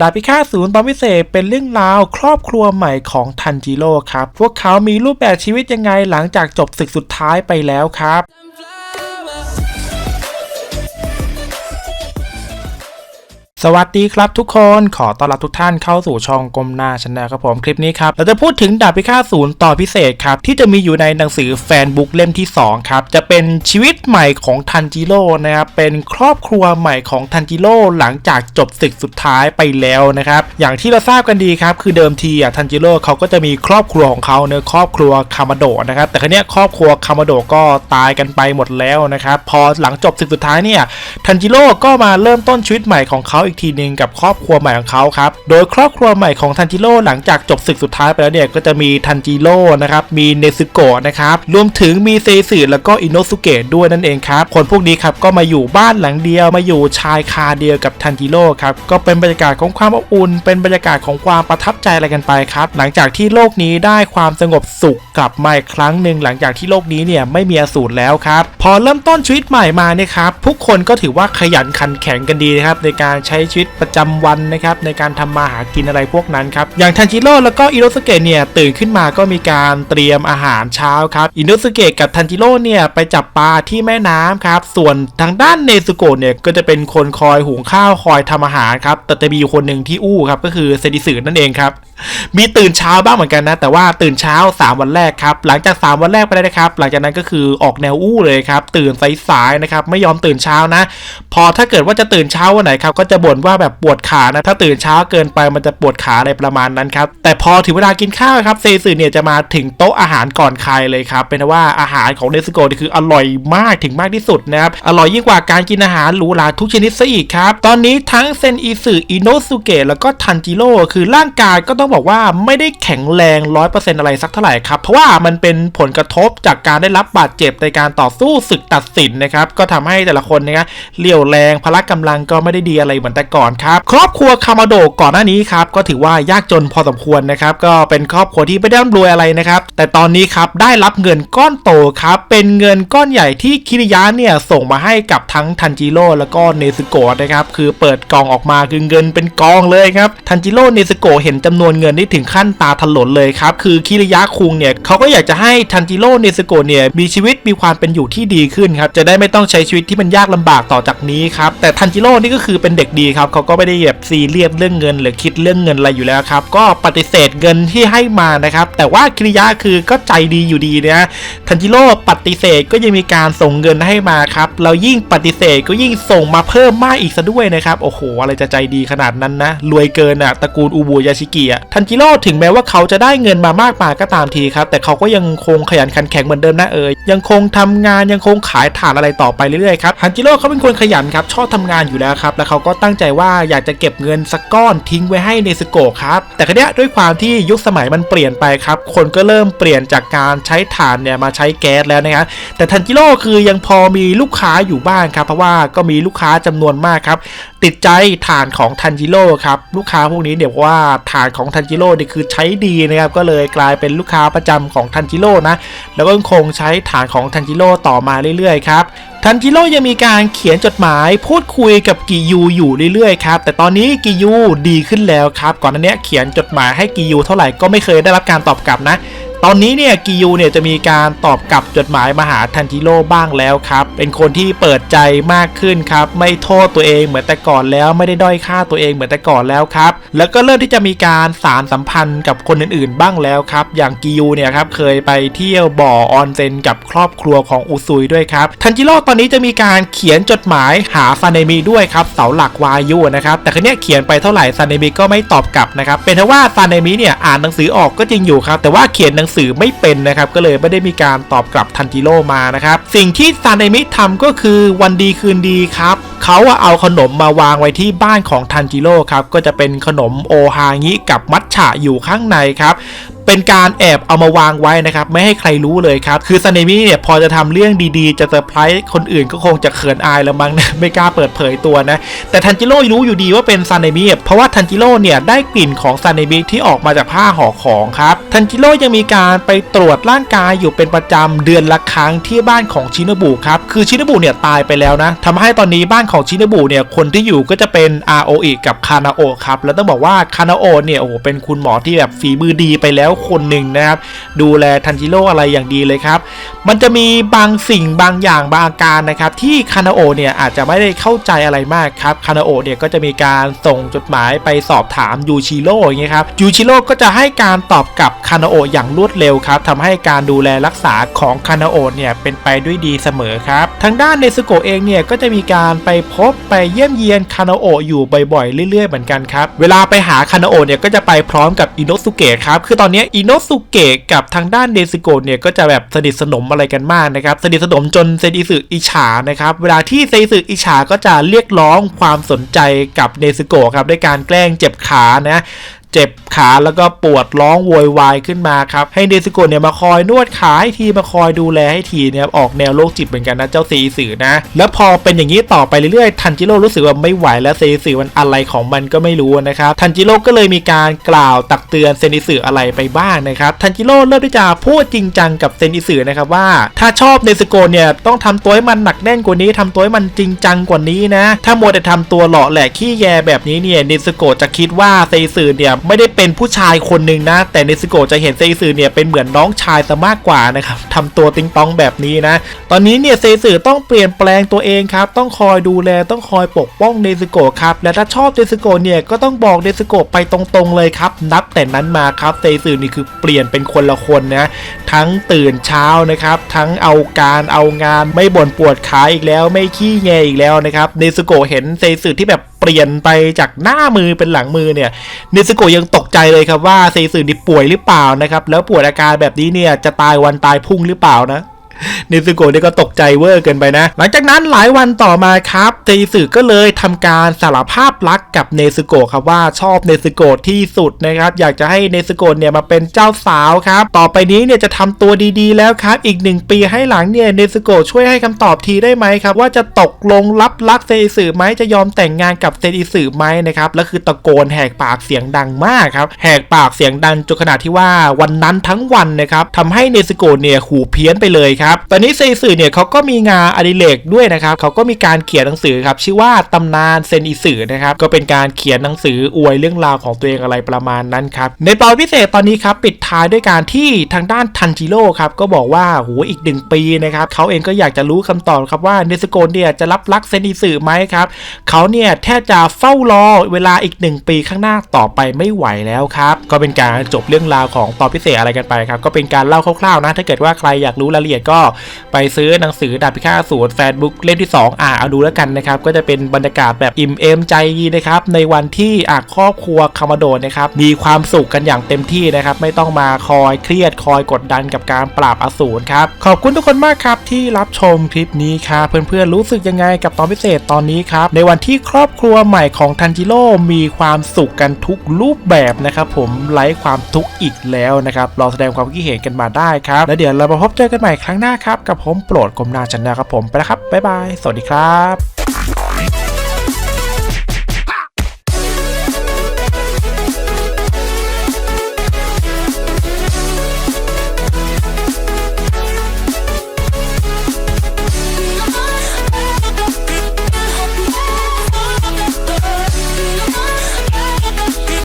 ดาบพิฆาตศูนย์ตอนพิเศษเป็นเรื่องราวครอบครัวใหม่ของทันจิโร่ครับ พวกเขามีรูปแบบชีวิตยังไงหลังจากจบศึกสุดท้ายไปแล้วครับ สวัสดีครับทุกคนขอต้อนรับทุกท่านเข้าสู่ช่องกลมหน้าชนะครับผมคลิปนี้ครับเราจะพูดถึงดาบพิฆาตศูนย์ต่อพิเศษครับที่จะมีอยู่ในหนังสือแฟนบุ๊กเล่มที่2ครับจะเป็นชีวิตใหม่ของทันจิโร่นะครับเป็นครอบครัวใหม่ของทันจิโร่หลังจากจบศึกสุดท้ายไปแล้วนะครับอย่างที่เราทราบกันดีครับคือเดิมทีอะทันจิโร่เขาก็จะมีครอบครัวของเขาเนอะครอบครัวคามาโดะนะครับแต่ครั้งนี้ยครอบครัวคามาโดะก็ตายกันไปหมดแล้วนะครับพอหลังจบศึกสุดท้ายเนี่ยทันจิโร่ก็มาเริ่มต้นชีวิตใหม่ของเขาอีกทีหนึ่งกับครอบครัวใหม่ของเขาครับ โดยครอบครัวใหม่ของทันจิโร่หลังจากจบศึกสุดท้ายไปแล้วเนี่ยก็จะมีทันจิโร่นะครับ มีเนซึโกะนะครับ รวมถึงมีเซซึแล้วก็อินโนสุเกะด้วยนั่นเองครับ คนพวกนี้ครับก็มาอยู่บ้านหลังเดียว มาอยู่ชายคาเดียวกับทันจิโร่ครับ ก็เป็นบรรยากาศของความอบอุ่น เป็นบรรยากาศของความประทับใจอะไรกันไปครับ หลังจากที่โลกนี้ได้ความสงบสุขกลับมาอีกครั้งหนึ่งหลังจากที่โลกนี้เนี่ยไม่มีอสูรแล้วครับ พอเริ่มต้นชีวิตใหม่มาเนี่ยครับ ทุกคนก็ถือว่าขยันขันแข็งกันดีนะครับในการใช้ชีวิตประจำวันนะครับในการทำมาหากินอะไรพวกนั้นครับอย่างทันจิโร่แล้วก็อิโนสเกะเนี่ยตื่นขึ้นมาก็มีการเตรียมอาหารเช้าครับอิโนสเกะกับทันจิโร่เนี่ยไปจับปลาที่แม่น้ำครับส่วนทางด้านเนซุโกะเนี่ยก็จะเป็นคนคอยหุงข้าวคอยทำอาหารครับแต่จะมีคนหนึ่งที่อู้ครับก็คือเซดิสึนั่นเองครับมีตื่นเช้าบ้างเหมือนกันนะ แต่ว่าตื่นเช้า 3 วันแรกครับ หลังจาก 3 วันแรกไปแล้วนะครับ หลังจากนั้นก็คือออกแนวอู้เลยครับ ตื่นสายๆนะครับ ไม่ยอมตื่นเช้านะ พอถ้าเกิดว่าจะตื่นเช้าวันไหนครับ ก็จะบ่นว่าแบบปวดขานะ ถ้าตื่นเช้าเกินไปมันจะปวดขาอะไรประมาณนั้นครับ แต่พอถึงเวลากินข้าวครับ เซซึเนี่ยจะมาถึงโต๊ะอาหารก่อนใครเลยครับ เป็นว่าอาหารของเนสโกนี่คืออร่อยมากถึงมากที่สุดนะครับ อร่อยยิ่งกว่าการกินอาหารหรูหราทุกชนิดซะอีกครับ ตอนนี้ทั้งเซนอิสึอิโนสุเกะแล้วก็ทันจิโร่คือร่างกายก็ต้องบอกว่าไม่ได้แข็งแรง100%อร์เซ็นต์อะไรสักเท่าไหร่ครับ เพราะว่ามันเป็นผลกระทบจากการได้รับบาดเจ็บในการต่อสู้ศึกตัดสินนะครับ ก็ทำให้แต่ละคนเนี่ยเรี่ยวแรงพละกำลังก็ไม่ได้ดีอะไรเหมือนแต่ก่อนครับ ครอบครัวคามาโดก่อนหน้านี้ครับก็ถือว่ายากจนพอสมควรนะครับก็เป็นครอบครัวที่ไม่ได้ร่ำรวยอะไรนะครับแต่ตอนนี้ครับได้รับเงินก้อนโตครับเป็นเงินก้อนใหญ่ที่คิริยะเนี่ยส่งมาให้กับทั้งทันจิโร่แล้วก็เนซึโกะนะครับคือเปิดกล่องออกมาคือเงินเป็นกองเลยครับทันจิโร่เนซึโกะเห็นจำนวนเงินนี่ถึงขั้นตาถลนเลยครับคือคิริยะคุงเนี่ยเขาก็อยากจะให้ทันจิโร่เนซึโกะเนี่ยมีชีวิตมีความเป็นอยู่ที่ดีขึ้นครับจะได้ไม่ต้องใช้ชีวิตที่มันยากลำบากต่อจากนี้ครับแต่ทันจิโร่นี่ก็คือเป็นเด็กดีครับเขาก็ไม่ได้แบบซีเรียสเรื่องเงิน หรือคิดเรื่องเงินอะไรอยู่แล้วครับ ก็ปฏิเสธเงินที่ให้มานะครับ แต่ว่าคิริยะคือก็ใจดีอยู่ดีนะทันจิโร่ปฏิเสธก็ยังมีการส่งเงินให้มาครับเรายิ่งปฏิเสธก็ยิ่งส่งมาเพิ่มมากอีกซะด้วยนะครับโอ้โหอะไรจะใจดีขนาดนั้นนะรวยเกินอะตระกูลอูบูยาชิกิอะทันจิโร่ถึงแม้ว่าเขาจะได้เงินมามากมายก็ตามทีครับแต่เขาก็ยังคงขยันขันแข็งเหมือนเดิมนะเอ่ยยังคงทำงานยังคงขายฐานอะไรต่อไปเรื่อยๆครับทันจิโร่เขาเป็นคนขยันครับชอบทำงานอยู่แล้วครับแล้วเขาก็ตั้งใจว่าอยากจะเก็บเงินสักก้อนทิ้งไว้ให้เนสโกครับ แต่ครั้นี้ยด้วยความที่ยุคสมัยมันเปลี่ยนไปครับ คนก็เริ่มเปลี่ยนจากการใช้ถ่านเนี่ยมาใช้แก๊สแล้วนะครับแต่ทันจิโร่คือยังพอมีลูกค้าอยู่บ้างครับ เพราะว่าก็มีลูกค้าจำนวนมากครับ ติดใจฐานของทันจิโร่ครับ ลูกค้าพวกนี้เนี่ยบอกว่าฐานของทันจิโร่นี่คือใช้ดีนะครับ ก็เลยกลายเป็นลูกค้าประจำของทันจิโร่นะ แล้วก็คงใช้ฐานของทันจิโร่ต่อมาเรื่อยๆครับ ทันจิโร่ยังมีการเขียนจดหมายพูดคุยกับกิยูอยู่เรื่อยๆครับแต่ตอนนี้กิยูดีขึ้นแล้วครับ ก่อนหน้านี้เขียนจดหมายให้กิยูเท่าไหร่ก็ไม่เคยได้รับการตอบกลับนะ ตอนนี้เนี่ยกิยูเนี่ยจะมีการตอบกลับจดหมายมาหาทันจิโร่บ้างแล้วครับ เป็นคนที่เปิดใจมากขึ้นครับ ไม่โทษตัวเองเหมือนแต่ก่อนแล้วไม่ได้ด้อยค่าตัวเองเหมือนแต่ก่อนแล้วครับ แล้วก็เริ่มที่จะมีการสารสัมพันธ์กับคนอื่นๆ บ้างแล้วครับ อย่างกิยูเนี่ยครับเคยไปเที่ยวบ่อออนเซนกับครอบครัวของอุซุยด้วยครับ ทันจิโร่ตอนนี้จะมีการเขียนจดหมายหาซาเนมิด้วยครับเสาหลักวายุนะครับ แต่ครั้นี้เขียนไปเท่าไหร่ซาเนมิก็ไม่ตอบกลับนะครับ เป็นเพราะว่าซาเนมิเนี่ยอ่านหนังสือออกก็จริงอยู่ครับ แต่ว่าเขียนหนังสือไม่เป็นนะครับก็เลยไม่ได้มีการตอบกลับทันจิโร่มานะครับสิ่งที่ซานเอมิทำก็คือวันดีคืนดีครับเขาเอาขนมมาวางไว้ที่บ้านของทันจิโร่ครับก็จะเป็นขนมโอฮางิกับมัทฉะอยู่ข้างในครับ เป็นการแอบเอามาวางไว้นะครับ ไม่ให้ใครรู้เลยครับ คือซาเนมิเนี่ยพอจะทำเรื่องดีๆ จะเซอร์ไพรส์คนอื่นก็คงจะเขินอายแล้วมั้งนะ ไม่กล้าเปิดเผยตัวนะ แต่ทันจิโร่รู้อยู่ดีว่าเป็นซาเนมิเพราะว่าทันจิโร่เนี่ยได้กลิ่นของซาเนมิที่ออกมาจากผ้าห่อของครับ ทันจิโร่ยังมีการไปตรวจร่างกายอยู่เป็นประจำเดือนละครั้งที่บ้านของชินบุครับ คือชินบุเนี่ยตายไปแล้วนะทำให้ตอนนี้บ้านของชินบุเนี่ยคนที่อยู่ก็จะเป็นอาโออิกับคานาโอะครับ แล้วต้องบอกว่าคานาโอะเนี่ยโอ้โหเป็นคุณหมอที่แบบฝีมือดีไปแล้วคนหนึ่งนะครับ ดูแลทันจิโร่อะไรอย่างดีเลยครับ มันจะมีบางสิ่งบางอย่างบางอาการนะครับ ที่คานาโอะเนี่ยอาจจะไม่ได้เข้าใจอะไรมากครับคานาโอะเนี่ยก็จะมีการส่งจดหมายไปสอบถามยูชิโร่อย่างเงี้ยครับยูชิโร่ก็จะให้การตอบกลับคานาโอะอย่างรวดเร็วครับทำให้การดูแลรักษาของคานาโอะเนี่ยเป็นไปด้วยดีเสมอครับ ทางด้านเนซึโกะเองเนี่ยก็จะมีการไปพบไปเยี่ยมเยียนคานาโอะอยู่บ่อยๆ เรื่อยๆ เหมือนกันครับ เวลาไปหาคานาโอะเนี่ยก็จะไปพร้อมกับอิโนสุเกะครับ คือตอนเนี้ยอิโนสุเกะกับทางด้านเนซึโกะเนี่ยก็จะแบบสนิทสนมอะไรกันมากนะครับสนิทสนมจนเซนิสึอิจฉานะครับเวลาที่เซนิสึอิจฉาก็จะเรียกร้องความสนใจกับเนซึโกะครับด้วยการแกล้งเจ็บขานะ เจ็บขาแล้วก็ปวดร้องโวยวายขึ้นมาครับ ให้เนซึโกเนี่ยมาคอยนวดขาให้ทีมาคอยดูแลให้ทีเนี่ยออกแนวโรคจิตเหมือนกันนะเจ้าเซอิสึนะ แล้วพอเป็นอย่างนี้ต่อไปเรื่อยๆทันจิโร่รู้สึกว่าไม่ไหวแล้วเซอิสึมันอะไรของมันก็ไม่รู้นะครับทันจิโร่ก็เลยมีการกล่าวตักเตือนเซนิสึอะไรไปบ้างนะครับทันจิโร่เริ่มที่จะพูดจริงจังกับเซนิสึนะครับว่า ถ้าชอบเนซึโกเนี่ยต้องทำตัวให้มันหนักแน่นกว่านี้ทำตัวให้มันจริงจังกว่านี้นะ ถ้าโมวแต่ทำตัวหล่อแหละขี้แยแบบนี้เนี่ยเนซึโกจะคิดว่าเซอิสึเนี่ยไม่ได้เป็นผู้ชายคนหนึ่งนะ แต่เนซึโกจะเห็นเซอิสึเนี่ยเป็นเหมือนน้องชายซะมากกว่านะครับทำตัวติงตองแบบนี้นะ ตอนนี้เนี่ยเซอิสึต้องเปลี่ยนแปลงตัวเองครับ ต้องคอยดูแลต้องคอยปกป้องเนซึโกครับ และถ้าชอบเนซึโกเนี่ยก็ต้องบอกเนซึโกไปตรงๆเลยครับ นับแต่นั้นมาครับเซอิสึนี่คือเปลี่ยนเป็นคนละคนนะ ทั้งตื่นเช้านะครับ ทั้งเอาการเอางานไม่บ่นปวดขาอีกแล้ว ไม่ขี้แงอีกแล้วนะครับเนซึโกเห็นเซอิสึที่แบบ เปลี่ยนไปจากหน้ามือเป็นหลังมือเนี่ยเนซึโกยังตกใจเลยครับว่าเซซึนี่ป่วยหรือเปล่านะครับแล้วป่วยอาการแบบนี้เนี่ยจะตายวันตายพุ่งหรือเปล่านะ นซึโกะนี่ก็ตกใจเวอร์เกินไปนะ หลังจากนั้นหลายวันต่อมาครับเซอิสึก็เลยทำการสารภาพรักกับเนซึโกะครับว่าชอบเนซึโกะที่สุดนะครับ อยากจะให้เนซึโกะเนี่ยมาเป็นเจ้าสาวครับ ต่อไปนี้เนี่ยจะทำตัวดีๆ แล้วครับ อีกหนึ่งปีให้หลังเนี่ยเนซึโกะช่วยให้คำตอบทีได้ไหมครับ ว่าจะตกลงรับรักเซอิสึไหมจะยอมแต่งงานกับเซอิสึไหมนะครับแล้วคือตะโกนแหกปากเสียงดังมากครับแหกปากเสียงดังจนขนาดที่ว่าวันนั้นทั้งวันนะครับทำให้เนซึโกะเนี่ยหูเพี้ยนไปเลยครับตอนนี้เซอิสึเนี่ยเขาก็มีงานอดิเรกด้วยนะครับเขาก็มีการเขียนหนังสือครับชื่อว่าตำนานเซนอิสึนะครับก็เป็นการเขียนหนังสืออวยเรื่องราวของตัวเองอะไรประมาณนั้นครับในตอนพิเศษตอนนี้ครับปิดท้ายด้วยการที่ทางด้านทันจิโร่ครับก็บอกว่าโหอีกหนึ่งปีนะครับเขาเองก็อยากจะรู้คำตอบครับว่าเนสโกะเนี่ยจะรับรักเซนอิสึไหมครับเขาเนี่ยแทบจะเฝ้ารอเวลาอีกหนึ่งปีข้างหน้าต่อไปไม่ไหวแล้วครับก็เป็นการจบเรื่องราวของตอนพิเศษอะไรกันไปครับก็เป็นการเล่าคร่าวๆนะถ้าเกิดว่าใครอยากรู้รายละเอียดก็ไปซื้อหนังสือดาบพิฆาตศูนย์แฟนบุ๊กเล่มที่ 2 อ่าเอาดูแล้วกันนะครับ ก็จะเป็นบรรยากาศแบบอิ่มเอมใจดีนะครับ ในวันที่อะครอบครัวคามาโดนะครับ มีความสุขกันอย่างเต็มที่นะครับ ไม่ต้องมาคอยเครียดคอยกดดันกับการปราบอสูรครับ ขอบคุณทุกคนมากครับที่รับชมคลิปนี้ครับเพื่อนๆรู้สึกยังไงกับตอนพิเศษตอนนี้ครับ ในวันที่ครอบครัวใหม่ของทันจิโร่มีความสุขกันทุกรูปแบบนะครับ ผมไร้ความทุกข์อีกแล้วนะครับรอแสดงความคิดเห็นกันมาได้ครับ แล้วเดี๋ยวเรามาพบเจอกันใหม่ครั้งหน้าครับ กับผมโปรดกรมนาจันนะครับผมไปแล้วครับบ๊ายบาย สวัสดีครับ